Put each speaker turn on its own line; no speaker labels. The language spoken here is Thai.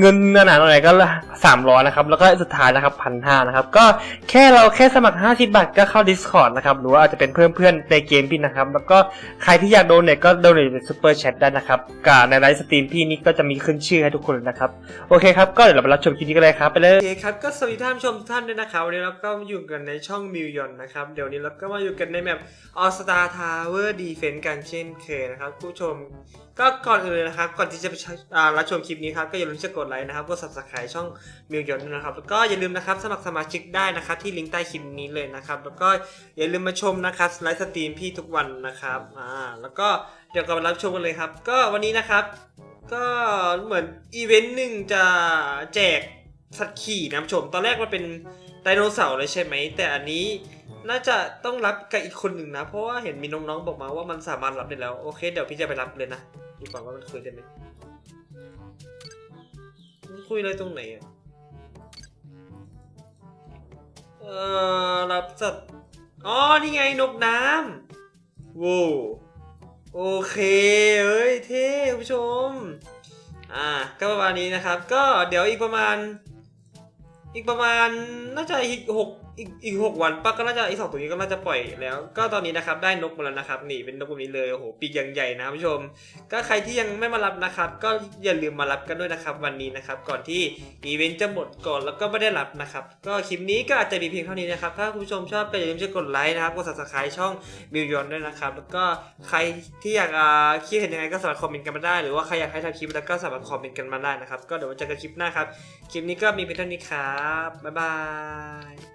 เงินหนาๆหน่อยก็300นะครับ แล้วก็สุดท้ายนะครับพันห้านะครับ ก็แค่เราแค่สมัคร 50 บาทก็เข้า Discord นะครับ หรือว่าอาจจะเป็นเพื่อนเพื่อนๆในเกมพี่นะครับ แล้วก็ใครที่อยากโดนเนี่ยก็โดนในซูเปอร์แชทได้นะครับกับในไลฟ์สตรีมพี่นี่ก็จะมีขึ้นชื่อให้ทุกคนนะครับ โอเคครับ ก็เดี๋ยวเราไปรับชมคลิปนี้กันเลยครับ ไปเลย โอเคครับ ก็สวัสดีท่านผู้ชมทุกท่านด้วยนะครับ วันนี้เราก็อยู่กันในช่องมิวยอนนะครับ เดี๋ยวนี้เราก็มาอยู่กันในแมป All Star Tower Defense กันเช่นเคยนะครับผู้ชม ก็ก่อนอื่นเลยนะครับ ก่อนที่จะไปรับชมคลิปนี้ครับก็อย่าลืมจะกดไลค์นะครับกด subscribe ช่องมิวยอนด้วยนะครับแล้วก็อย่าลืมนะครับสมัครสมาชิกได้นะครับที่ลิงก์ใต้คลิปนี้เลยนะครับแล้วก็อย่าลืมมาชมนะครับไลฟ์สตรีมพี่ทุกวันนะครับอ่าแล้วก็เดี๋ยวกลับมารับชมกันเลยครับ ก็วันนี้นะครับก็เหมือนอีเวนต์หนึ่งจะแจกสัตว์ขี่นะชม ตอนแรกมันเป็นไดโนเสาร์เลยใช่ไหม แต่อันนี้น่าจะต้องรับกับอีกคนหนึ่งนะ เพราะว่าเห็นมีน้องๆบอกมาว่ามันสามารถรับได้แล้ว โอเค เดี๋ยวพี่จะไปรับเลยนะดูก่อนว่ามันคุยได้ไหม คุยอะไรตรงไหนอะเอ่อรับสัตว์อ๋อ นี่ไงนกน้ำว้าวโอเคเอ้ย เท่คุณผู้ชม อ่า ก็ประมาณนี้นะครับ ก็เดี๋ยวอีกประมาณ อีกประมาณน่าจะอีกหก อีกอีกหกวันปะก็น่าจะอีกสองตัวนี้ก็น่าจะปล่อยแล้ว ก็ตอนนี้นะครับได้นกมาแล้วนะครับนี่เป็นนกแบบนี้เลยโอ้โหปีกยังใหญ่นะคุณผู้ชม ก็ใครที่ยังไม่มารับนะครับ ก็อย่าลืมมารับกันด้วยนะครับวันนี้นะครับก่อนที่อีเวนต์จะหมดก่อนแล้วก็ไม่ได้รับนะครับก็คลิปนี้ก็อาจจะมีเพียงเท่านี้นะครับถ้าคุณผู้ชมชอบก็อย่าลืมจะกดไลค์นะครับกด subscribe ช่องมิวยอนด้วยนะครับแล้วก็ใครที่อยากคิดเห็นยังไงก็สามารถคอมเมนต์กันมาได้ หรือว่าใครอยากให้ทำคลิปแล้วก็สามารถคอมเมนต์กันมาได้นะครับก็เดี๋ยวเจอกันคลิปหน้าครับคลิปนี้ก็มีเพียงเท่านี้ครับบ๊ายบาย